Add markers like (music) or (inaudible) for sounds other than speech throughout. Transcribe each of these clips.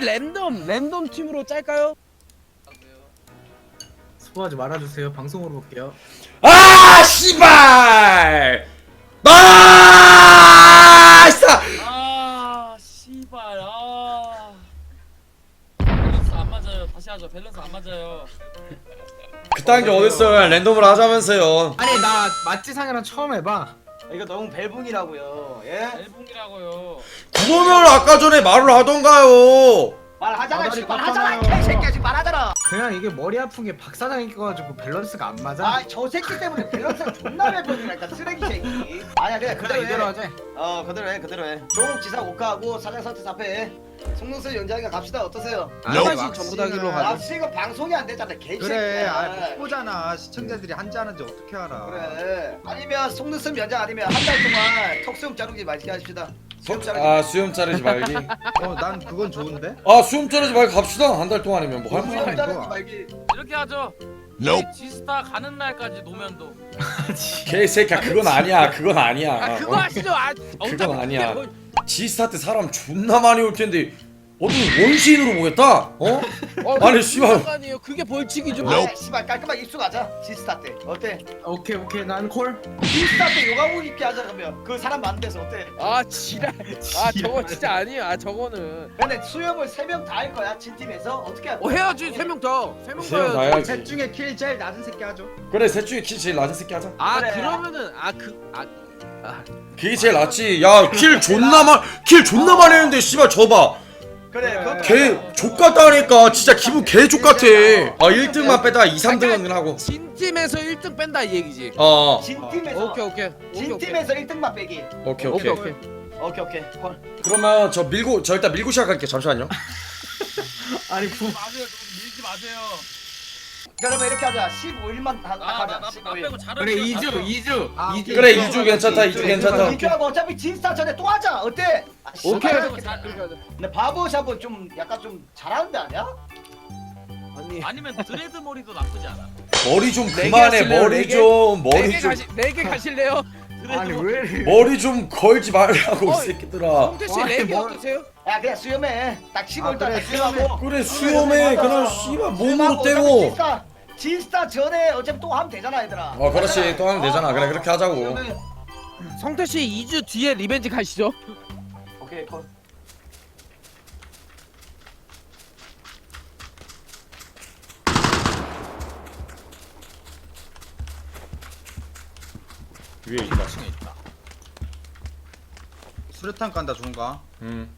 랜덤 랜덤 팀으로 짤까요? 소화하지 말아주세요. 방송으로 볼게요. 아 씨발 나이스 아 씨발 아 밸런스 안 맞아요 다시 하죠 밸런스 안 맞아요 그딴 게 어딨어요 랜덤으로 하자면서요 아니 나 맛지상이랑 처음 해봐. 이거 너무 벨붕이라고요. 예? 앨범이라고요 그러면 아까 전에 말을 하던가요 말하잖아. 지금 말하잖아. 개새끼야 지금 말하잖아. 그냥 이게 머리 아픈 게 박사장이 껴가지고 밸런스가 안 맞아. 아 저 새끼 때문에 밸런스가 존나 벨붕이랄까 쓰레기 새끼. 아니야 그래 그대로 이대로 해. 하자. 어 그대로 해 그대로 해. 조국 지사 오카하고 사장 선택 사패. 송능수 연장이가 갑시다 어떠세요? 한 번씩 전부 다 길로 아 가자. 지금 방송이 안 되잖아 개새끼야. 그래, 아, 보잖아. 시청자들이 한지 하는지 어떻게 알아? 그래. 아니면 속눈썹 연장 아니면 한 달 동안 턱수염 자르기 맛있게 하십시다. 수염 자르기. 아 수염 자르지 말기 (laughs) 어, 난 그건 좋은데. 아 수염 자르지 말고 갑시다 한 달 동안이면 뭐 할만 수염 하네 자르기 좋아. 말기. 이렇게 하죠 지스타 가는 날까지 노면도 (laughs) 개새끼야 그건 아니야 그건 아니야 아 그거 어? 하시죠. 아 그건 아니야. 그게 지스타트 사람 존나 많이 올 텐데 어떤 원시인으로 모였다? 어? (laughs) 어, 아니, 씨발. 상관이에요. 그게 벌칙이죠. 아, 씨발 깔끔하게 입수가자. 지스타 때 어때? 오케이 오케이 난 콜. 지스타 때 요가복 입게 하자 그러면 그 사람 많은 데서 어때? 아 지랄. 아 저거 진짜 아니에요. 아 저거는. 근데 수염을 세 명 다 할 거야 진 팀에서 어떻게 할어 거야? 해야지 세명 더. 세명 세명 더. 다 해야지. 셋 중에 킬 제일 낮은 새끼 하죠. 그래 셋 중에 킬 제일 낮은 새끼 하자 아 그래. 그러면은 아 그 아 그게 제일 낫지. 야 킬 존나 많킬 존나 많이 했는데 씨발 저봐. 그래 그것도 개 족같다니까. 진짜 기분 개 족같아. 아 1등만 빼다가 2, 3등은 하고. 진 팀에서 1등 뺀다 이 얘기지. 어진 팀에서. 오케이 오케이. 진 팀에서 1등만 빼기. 오케이 오케이 오케이. 오케이. 오케이 오케이. 콜. 그러면 저 밀고 저 일단 밀고 시작할게요. 잠시만요. (laughs) 아니 부. 마세요 밀지 마세요 그러면 이렇게 하자. 15일만 다 아나 하자. 나 15일. 빼고 잘 그래 2주 2주. 아, 2주. 그래 2주 괜찮다 2주 괜찮다 이주하고 어차피 진스타 전에 또 하자. 어때? 아, 오케이. 이렇게 잘- 다- 근데 바보샵은 좀 약간 좀 잘하는 데 아니야? 아니 아니면 드레드 머리도 나쁘지 않아 머리 좀 네개 그만해 하실래요? 머리 네 개? 좀 머리 좀 네개 가실래요? 드레드 아니 머리 왜? 이래. 머리 좀 걸지 말라고 어, 이 새끼들아 홍태 씨 아니, 네개 뭘- 어떠세요? 야 그냥 수염해. 딱 15일 아, 딱 그래, 수염하고. 그래 수염에 그냥 씨발 몸으로 때워 진스타 진스타 전에 어차피 또 하면 되잖아 얘들아. 어 그렇지 또 하면 되잖아 그래 그렇게 하자고 수염해. 성태 씨 2주 뒤에 리벤지 가시죠. 오케이 콜. 위에 있다 층에 있다. 수류탄 간다 좋은가? 음.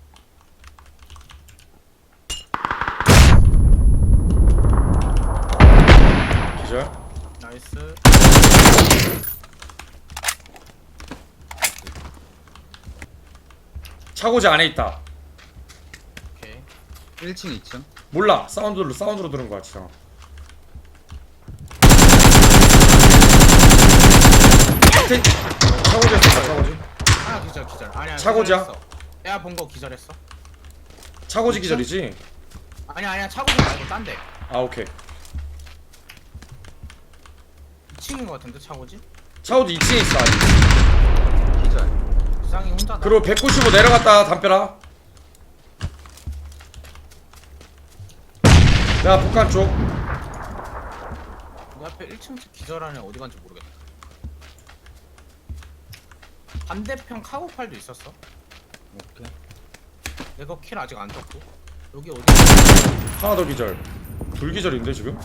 기절 나이스. 차고지 안에 있다 오케이. 1층 2층. 몰라 사운드로 사운드로 들은 거야 앞에 차고지 차고지 하나 기절 기절. 아니야. 차고지야? 내가 본 거 기절했어. 차고지 기절이지 아니야 아니야 차고지 말고 딴 데. 아 오케이 2층인 거 같은데 차고지? 차고지 2층에 있어 아직 기절. 부상이 혼자 나. 그리고 195 내려갔다 담벼라 야 북한 쪽 내 앞에 1층 기절하네 어디 간지 모르겠다. 반대편 카고팔도 있었어. 오케이. 내가 킬 아직 안 떴고. 여기 어디? 하나 더 기절 둘 기절인데 지금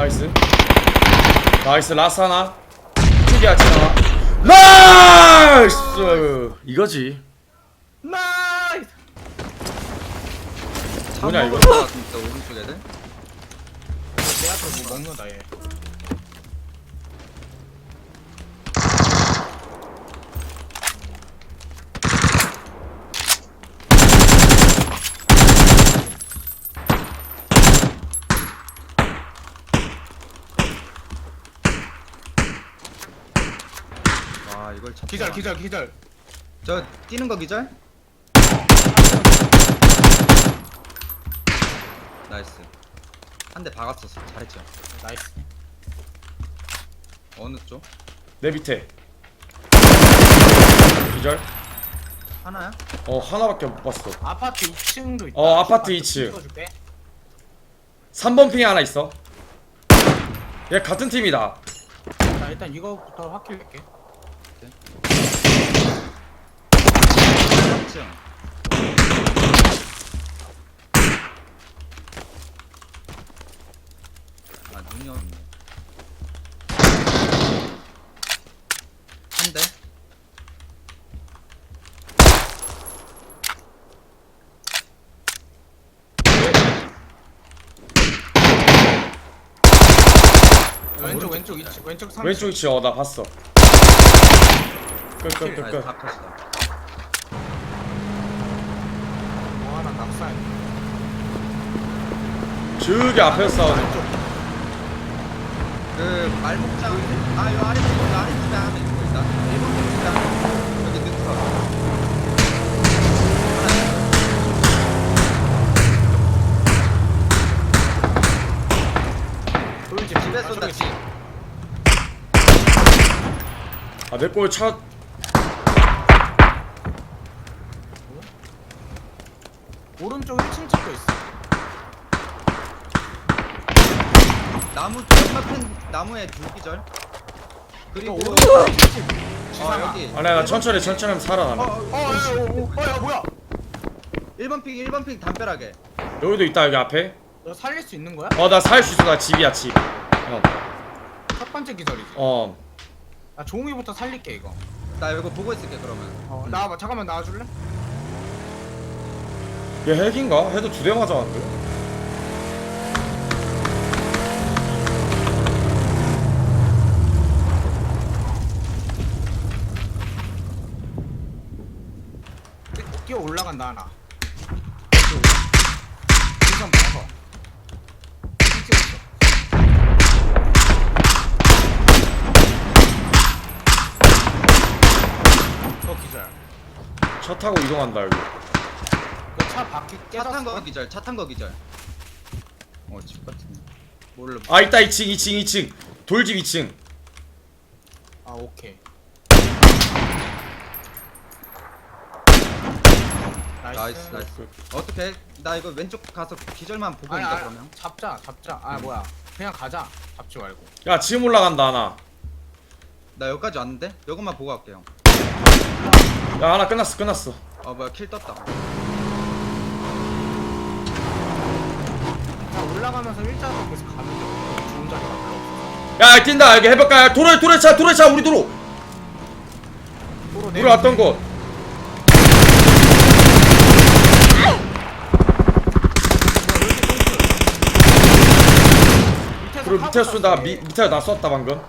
나이스 나이스 라스 하나 특이야 지나 나이스 이거지 나이스. 뭐냐, 이거? 거 같은데 오른쪽 애들. 내 앞에 뭐 먹는다 얘. 기절 기절 기절. 저 뛰는 거 기절? 나이스. 한 대 박았었어. 잘했죠. 나이스. 어느 쪽? 내 밑에 기절 하나야? 어 하나밖에 못 봤어 아파트 2층도 있다. 어, 아파트 2층. 찍어줄게. 3번 핑에 하나 있어 얘 같은 팀이다 자 일단 이거부터 확킬할게. 3층. 아 눈이 없네. 한 대. 왼쪽 왼쪽 2층 왼쪽 3층. 왼쪽 위치 어나 봤어 아, 끝끝 끝끝 다 컷이다. 뭐 하나 낙사. 저기 앞에서 싸우네 그 말목장 아요 아래 쪽 아래 쪽에 하나 있고 일단 일본 쪽이다 여기 늦어 돌집 집에 쏜다 집 아내골 차 오른쪽 1층 집도 있어. 나무 옆에 나무에 줄기절 그리고 오른쪽 1층 집. 어. 여기 아니야 나 천천히 천천히 하면 살아나네 어어어어야 뭐야? 1번 핑 1번 핑 담벼락에 여기도 있다 여기 앞에 너 살릴 수 있는 거야? 어 나 살 수 있어 나 집이야 집어 첫 번째 기절이지. 어. 나 종이부터 살릴게 이거. 나 이거 보고 있을게 그러면 어, 나와봐 잠깐만 나와줄래? 얘 핵인가? 해도 두 대 맞아왔는데 뛰- 하나. 우선 봐봐. 찍었어. 저 기절. 차 타고 이동한다 여기 그 차 바퀴 차 탄 거 깨졌어. 기절 차 탄 거 기절 어집 같은데 몰라 아 있다 2층 2층 2층 돌집 2층 아 오케이. 나이스. 나이스 어떻게 나 이거 왼쪽 가서 기절만 보고 아니, 있다 아니, 그러면? 잡자 잡자. 아 뭐야? 그냥 가자. 잡지 말고. 야 지금 올라간다 하나. 나 여기까지 왔는데? 이것만 보고 갈게요 야 하나 끝났어 끝났어. 아 뭐야. 킬 떴다. 그냥 올라가면서 일자로 계속 가면 돼. 좋은 자리가 별로 없어. 야 뛴다. 여기 해볼까 도로 도로차 도로차. 우리 도로 도로 우리 왔던 곳 밑에서 그리고 밑에 쏜다 미, 얘. 밑에 나 쐈다 방금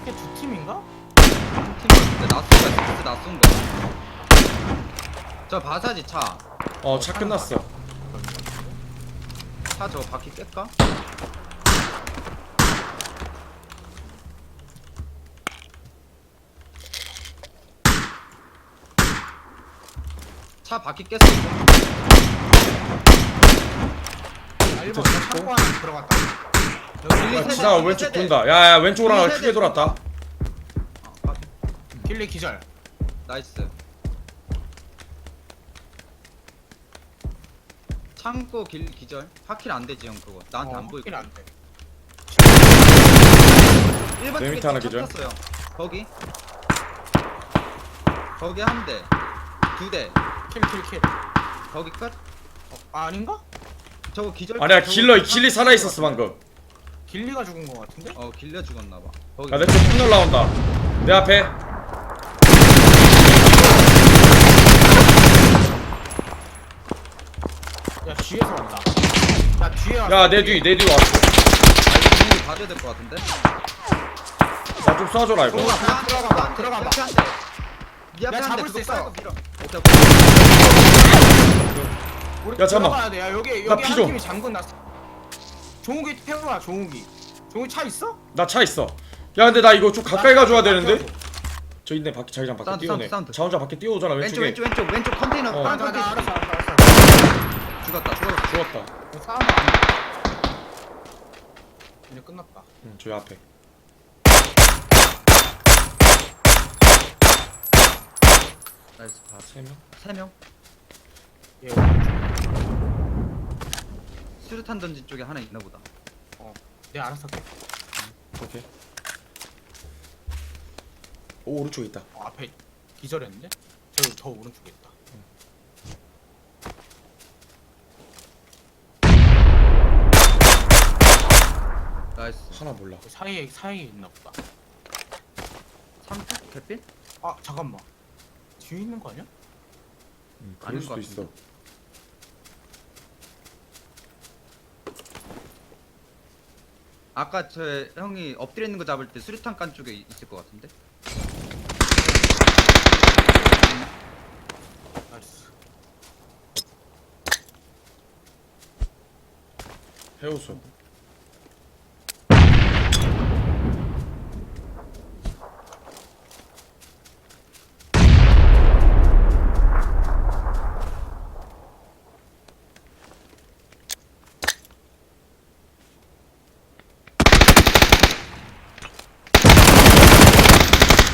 이게 두 팀인가? 팀인데 나 쏜다 진짜 나 쏜다 저 바사지 차어 차 끝났어 차 저거 바퀴 깰까? 차 바퀴 깼어 아 1번 창고 하나 들어갔다. 여기 야 세대, 지나가 세대. 왼쪽 돈다 야야 왼쪽으로 하나. 크게 돌았다 아, 아, 길리 기절. 나이스 창고 길 기절 파킬 안 되지 형 그거 나한테 어, 안 보이고 확실히 안 돼. 1번 내 밑에 하나 차 기절. 탔어요 거기 거기 한 대 두 대 킬킬 킬. 거기 끝 어, 아, 아닌가? 저거 기절 아니야 저거 길러 차- 길리 살아 있었어 방금 길리가 죽은 거 같은데? 어 길려 죽었나봐 거기 야내쪽 พุ่ 올라온다 내 앞에 야 뒤에서 왔다. 야 뒤에 왔어. 야내 뒤 내 뒤 왔어 분명히 봐줘야 될 것 같은데 나 좀 쏴줘라 이거 들어가 봐, 들어가 봐, 들어가 봐. 네 앞에 야, 한대 잡을 수 있어. 빨 우리 야, 잠깐만. 들어가야 돼. 야 여기 나 여기 피한 좀. 팀이 잠근 났어. 종욱이 태워라 종욱이. 종욱이 차 있어? 나 차 있어 야 근데 나 이거 좀 가까이 가줘야 되는데 저 있네 밖에 자기장 밖에 사운드, 뛰어오네 사운드, 사운드. 자 혼자 밖에 뛰어오잖아 왼쪽 왼쪽에 왼쪽 왼쪽 왼쪽 컨테이너 어. 파란 나, 나 컨테이너 알았어 알았어 알았어 죽었다 죽었다 죽었다 싸움 안 이제 끝났다 응 저기 앞에 나이스 봐 세명? 3명? 얘 수류탄 던진 쪽에 하나 있나 보다. 내가 알아서 할게. 오케이. 오 오른쪽에 있다. 어, 앞에 기절했는데? 저, 저 오른쪽에 있다. 나이스. 하나 몰라. 그 사이에 사이에 있나 보다. 3쪽 개필? 아 잠깐만 뒤에 있는 거 아니야? 응, 그럴 아닌 수도 것 있어 아까 저 형이 엎드려 있는 거 잡을 때 수류탄 간 쪽에 있을 것 같은데? 나이스. 해우소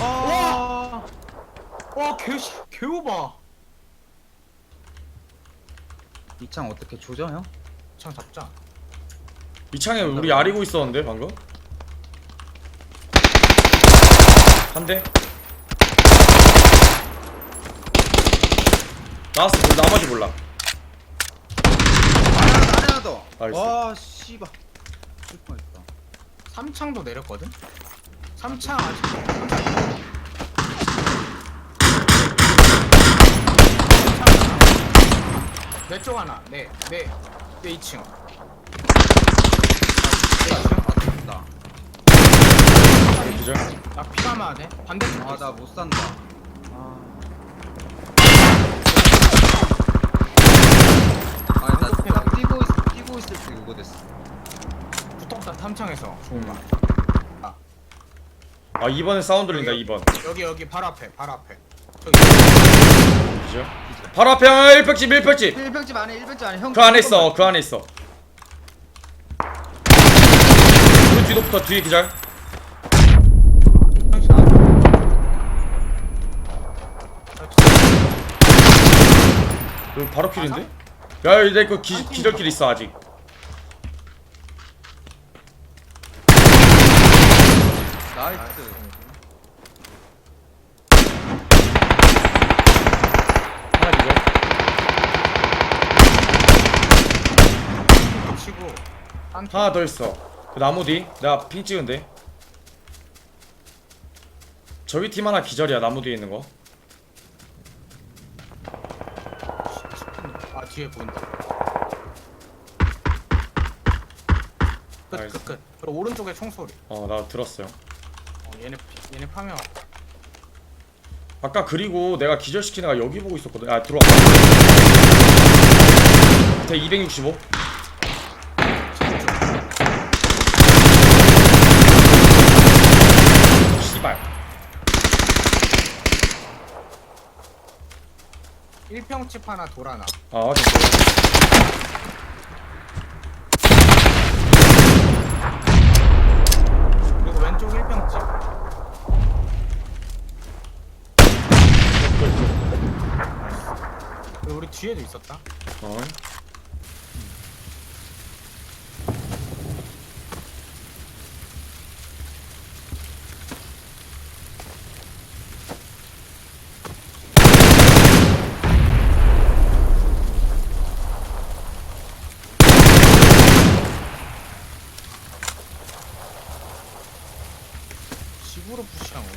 와! 와 개, 개오바. 이 창 어떻게 조져 형? 창 잡자. 이 창에 우리 아리고 있었는데 방금? 한 대? 나왔어 우리 나머지 몰라. 하나 하나 더. 나이스. 와 씨발. 죽을 뻔했다. 3창도 내렸거든? 3창 아직 3창 내 쪽 하나. 내 내 내 2층. 나 기절 나 피가면 돼 반대쪽 아 나 못 산다 아 아니 나딱 뛰고 있, 뛰고 있을 때 그거 됐어. 붙었다 탐창에서. 음. 아. 2번에 사운드 들린다 2번? 여기 여기 바로 앞에 바로 앞에. 저기. 기절 바로 앞에 1팩집 1팩집. 1병집 안에 1병집 안에. 형 그 안에 있어 그 안에 있어. 우리 뒤도부터 뒤에 기절. 안그 바로 킬인데? 야 이제 그 기, 기절길 있어 아직. 나이스 하나 기절 치고 한 하나 더 있어. 그 나무 뒤? 내가 핑 찍은데. 저기 팀 하나 기절이야 나무 뒤에 있는 거. 아 뒤에 보인다. 나이스. 끝끝끝. 저 오른쪽에 총소리. 어 나 들었어요. 어, 얘네 피- 얘네 파면 아까 그리고 내가 기절시킨 애가 여기 보고 있었거든. 아 들어와. 밑에 265 씨발 1평집 하나 돌 하나. 아 됐어 그리고 왼쪽 1평집. 그리고 우리 뒤에도 있었다. 어. 집으로 푸시한 거.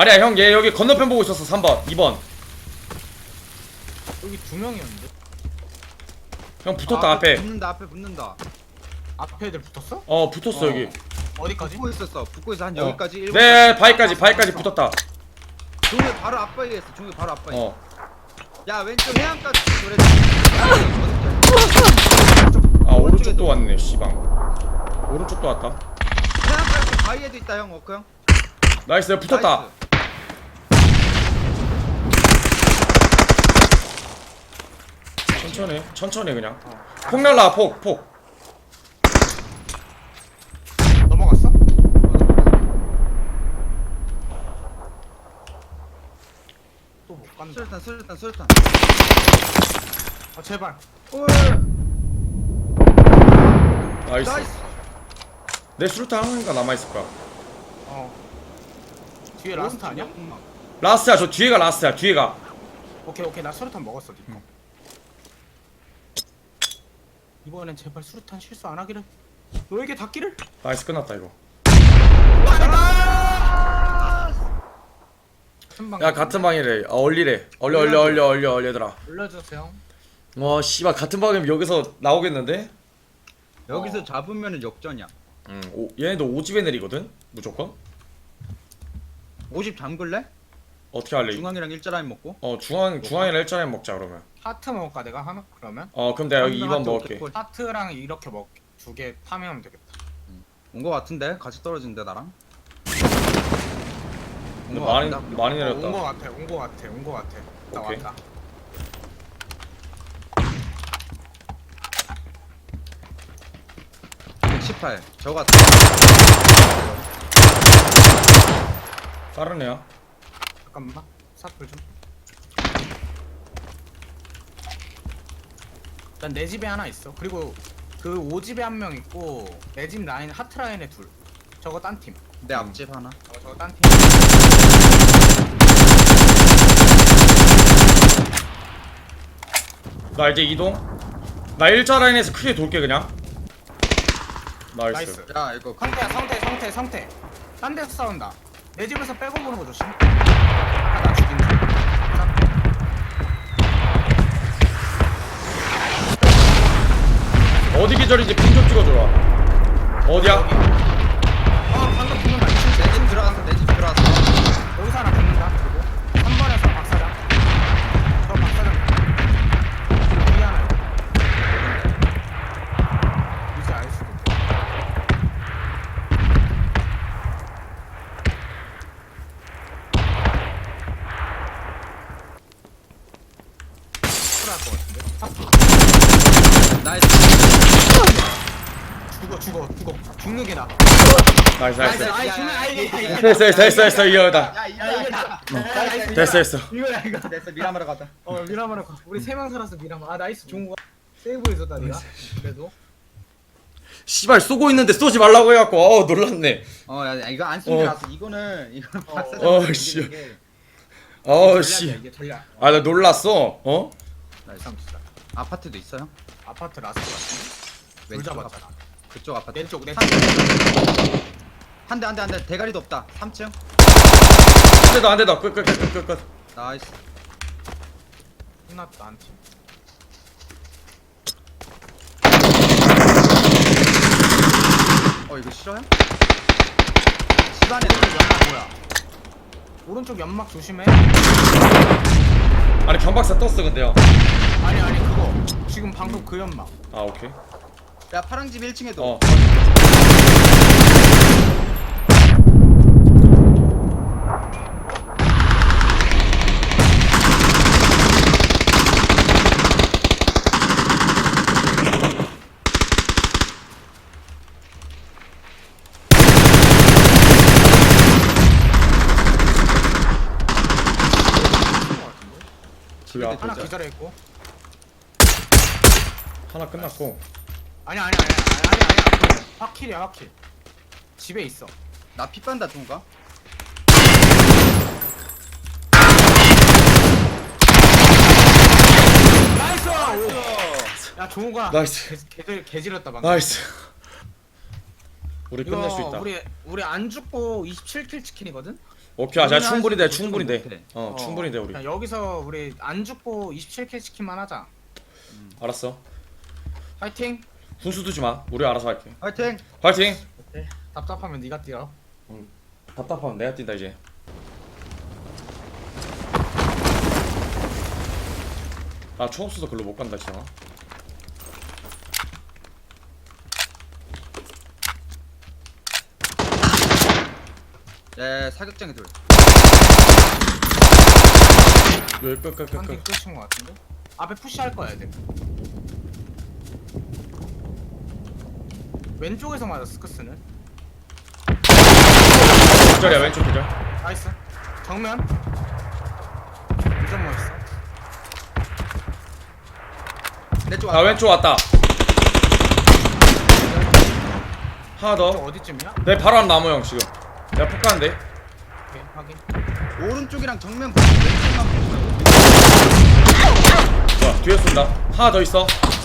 아니야 형 얘 여기 건너편 보고 있었어 3번 2번 여기 두 명이었는데. 형 붙었다 아, 앞에 붙는다 앞에 붙는다 앞에 애들 붙었어? 어 붙었어 어. 여기 어디까지? 붙고 있었어 붙고 있어 한 어. 여기까지 일곱 네. 바위까지 바위까지 붙었다 종이 바로 앞바위에 있어 종이 바로 앞바위 어야 왼쪽 해안가 그래 아 오른쪽도 왔네 씨방 오른쪽도 왔다 해안가 바위에도 있다 형 워크 형 나이스 붙었다 나이스. 천천히 천천히 그냥. 폭 날라 폭폭. 넘어갔어? 또 못 간다. 수류탄 수류탄 수류탄. 아 제발. 나이스. 나이스. 내 수류탄 하나인가 남아있을 거야. 어. 뒤에 라스트 아니야? 라스트야 저 뒤에가 라스트야 뒤에가. 오케이 오케이. 나 수류탄 먹었어 니꺼 이번엔 제발 수류탄 실수 안 하기를. 너에게 닿기를? 나이스 끝났다 이거. 큰 방 야 같은 방이래. 아 얼리래. 얼려 얼려 얼려 얼려 얼려더라 올려주세요 와 씨발 같은 방이면 여기서 나오겠는데? 여기서 잡으면은 역전이야. 응 오, 얘네도 오집에 내리거든? 무조건? 50 잠글래? 어떻게 할래? 중앙이랑 일자라인 먹고? 어 중앙 중앙이랑 일자리 먹자 그러면. 하트 먹을까 내가? 하나? 그러면? 어 그럼 내가 여기 한 2번 명한테 먹을게. 하트랑 이렇게 먹게 두개 파면 되겠다. 온거 같은데? 같이 떨어진대 나랑? 근데 온거 많이 같다. 많이 온 거 내렸다. 같아 온 거 같아 온 거 같아. 나 오케이. 왔다. 백18 저거 같아. 애야 잠깐만. 사플 좀. 일단 내 집에 하나 있어. 그리고 그 5집에 한 명 있고 내 집 라인 하트 라인에 둘. 저거 딴 팀. 내 앞집 하나? 저거 저거 딴 팀. 나 이제 이동. 나 일자 라인에서 크게 돌게 그냥. 나이스, 나이스. 야 이거 그 성태야 성태 성태 성태. 딴 데서 싸운다. 내 집에서 빼고 보는 거 조심 어디 기절인지 핀 좀 찍어줘라. 어디야? 어 방금 죽는다 내집 들어왔어 내 집 들어왔어. 여기서 하나 죽는다 그리고 한 번에서 박사장 저 박사장 여기 하나 있고. 이제 알 수도 있고 풀할 것 같은데 아, 나이스 죽어 죽어 죽는 게 나. 나이스 나이스 아이 죽는 아이 이게 됐어 됐어 됐어 됐어 이거다 야야 이게 나. 됐어 됐어 이거야 이거. 됐어 미라마로 가자 어 미라마를 가. 우리 세 명 살았어 미라마. 아 나이스 좋은 거. 세이브해줬다 네가. 그래도. 씨발 쏘고 있는데 쏘지 말라고 해갖고 어 놀랐네 어 야 이거 안 쓰는 게 나왔어 이거는 이거는 박사장 어, 이기는 씨. 게. 어씨 이게 전략. 아나 놀랐어 어? 나이스. 삼시다. 아파트도 있어요? 아파트 라스트 같은데. 둘 왼쪽 잡았잖아. 그쪽 아파트 내 쪽, 내 쪽. 한대 한 대 한 대 대가리도 없다 3층 안돼 너 안돼 너끝끝끝끝 나이스 끝났다 한 팀. 어 이거 싫어요? 집안에 연막 뭐야? 오른쪽 연막 조심해. 아니 경박사 떴어 근데요 아니 아니 그거. 지금 방금 그 연막. 아 오케이 야 파랑집 1층에도. 어. 집에 하나 앞에 기절해 있고. 하나 끝났고 아니 아니 아니 아니 아니 아니. 확킬이야 확킬. 집에 있어. 나 핏반다 종가 나이스. 야 종우가. 나이스 개, 개, 개지렸다 방금. 나이스 우리 끝낼 수 이거 있다 우리 우리 안 죽고 27킬 치킨이거든. 오케이 아 자, 우리는 충분히 돼 있고 충분히 못해. 돼 어, 충분히 돼 우리 그냥 여기서 우리 안 죽고 27킬 치킨만 하자. 알았어 파이팅. 분수 두지 마. 우리 알아서 할게. 화이팅! 파이팅! 답답하면 네가 뛰어. 답답하면 내가 뛴다 이제. 나총 없어서 글로 못 간다 진짜. 예 사격장에 둘 여기 끝끝끝 끝 한팀 끝인 것 같은데. 앞에 푸시할 거야 애들 왼쪽에서 맞아 스크스는. 기절이야 왼쪽 기절. 나이스. 정면. 완전 멋있어. 내쪽 아 왼쪽 왔다. 하나 저 더내 어디쯤이야? 바로 앞 나무 형 지금. 내가 폭 가는데. 오케이 확인. 오른쪽이랑 정면 보고 왼쪽만 보고 뒤에 쏜다. 하나 더 있어. M16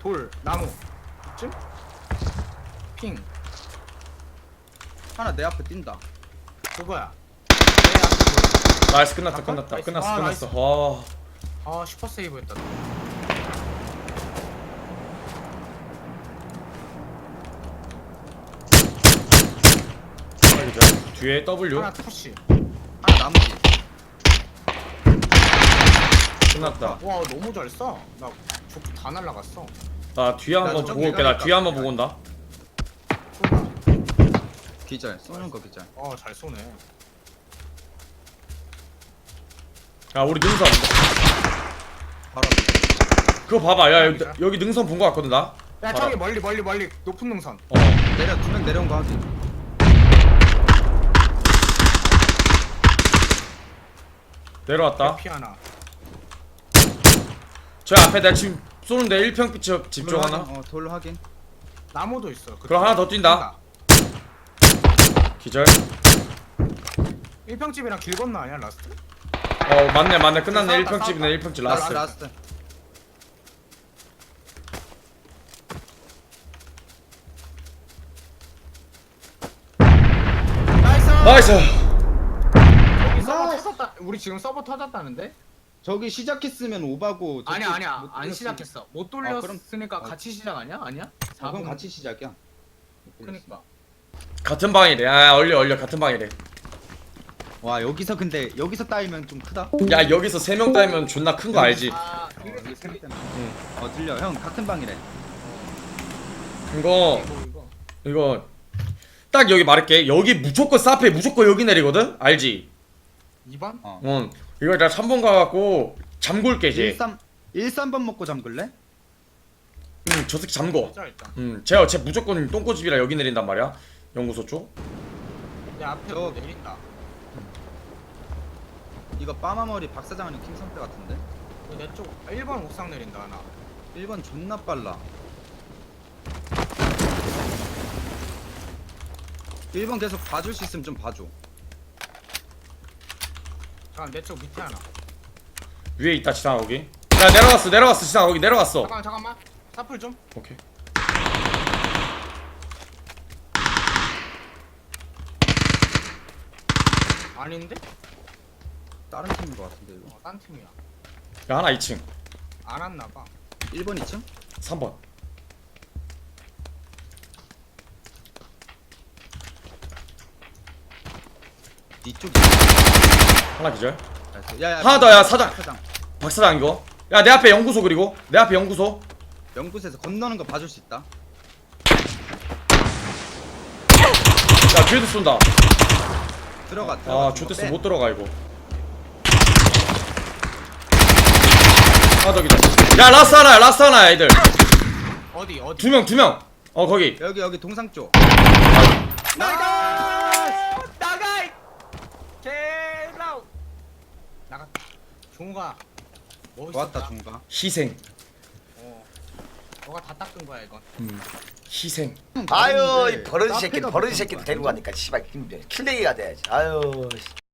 돌 나무. 이쯤? 핑. 하나 내 앞에 뛴다. 그거야. 내 앞에 돌. 나이스 끝났다. 끝났다. 나이스. 끝났어 아, 끝났어. 나이스. 와아 슈퍼 세이브 했다. 기절 뒤에 W. 하나 푸시. 하나 나머지 끝났다. 와 너무 잘 써. 나 조끼 다 날라갔어. 나 뒤에 한번 좀 보고 올게 나. 뒤에 한번 보고 온다. 기절 쏘는 거 기절 어 잘 쏘네. 야 우리 능선 바로 그거 봐봐 야 여기, 여기 능선 본 거 같거든 나 야. 저기 멀리 멀리 멀리 높은 능선. 어. 내려 두 명 내려온 거 하지 내려왔다 피 하나. 저 앞에 내가 지금 쏘는데 1평 집, 집쪽돌 하나. 어 돌로 확인 나무도 있어. 그 그럼 하나 더 뛴다. 기절 일평집이랑 길 건너 아니야 라스트? 어 맞네 맞네 끝났네 싸웠다, 1평집이네 1평집 라스트 라스트 라스트 나이스. 나이스 여기 서버 터졌다. 우리 지금 서버 터졌다는데? 저기 시작했으면 오바고 저쪽 아니야 안 돌렸으면- 시작했어. 못 아, 그럼- 돌렸으니까 같이 시작 아니야? 아니야? 아, 그럼 4분. 같이 시작이야 그니까. 같은 방이래 아 얼려 얼려 같은 방이래 와 여기서 근데 여기서 따이면 좀 크다 야 여기서 3명 따면 존나 큰 거 알지 아 어, 세. 때문에. 어 들려 형 같은 방이래 이거 이거 이거. 이거 딱 여기 말할게 여기 무조건 사페 무조건 여기 내리거든 알지 2번? 어어 이거 내가 3번 가갖고 잠글게 이제 13 13번 먹고 잠글래? 응저 새끼 잠궈 진짜 일단. 음 제가 쟤 무조건 똥꼬집이라 여기 내린단 말이야 연구소 쪽 내 앞에 저- 뭐 내린다. 이거 빠마머리 박사장님 킹성대 같은데 내쪽 1번 옥상 내린다 하나. 1번 존나 빨라 1번 계속 봐줄 수 있으면 좀 봐줘 잠깐 내 쪽 밑에 하나. 위에 있다 지상 거기 야 내려갔어 내려갔어 지상 거기 내려갔어 잠깐 잠깐만. 사풀 좀. 오케이 아닌데? 다른 팀인 것 같은데 이거 어, 딴 팀이야. 야 하나 2층 안 왔나 봐. 1번 2층? 3번 이쪽 하나 기절. 야야 하나 더, 야, 사장. 사장. 박사장 이거. 야 내 앞에 연구소 그리고. 내 앞에 연구소. 연구소에서 건너는 거 봐줄 수 있다. 야 뒤에도 쏜다. 들어가 들어가. 아좀 좋댔어 빼. 못 들어가 이거. 하나 더 기절. 야 라스트 하나야 라스트 하나야 애들. 어디 어디? 두명두 명. 어 거기. 여기 여기 동상 쪽. 나가! 종우가 멋있었다. 좋았다 종가 희생 어. 너가 다 닦은 거야 이건. 음 희생 아유 이 버러지 새끼 버러지 새끼들 데리고 가니까 씨발 킬레기가 돼야지 아유 씨.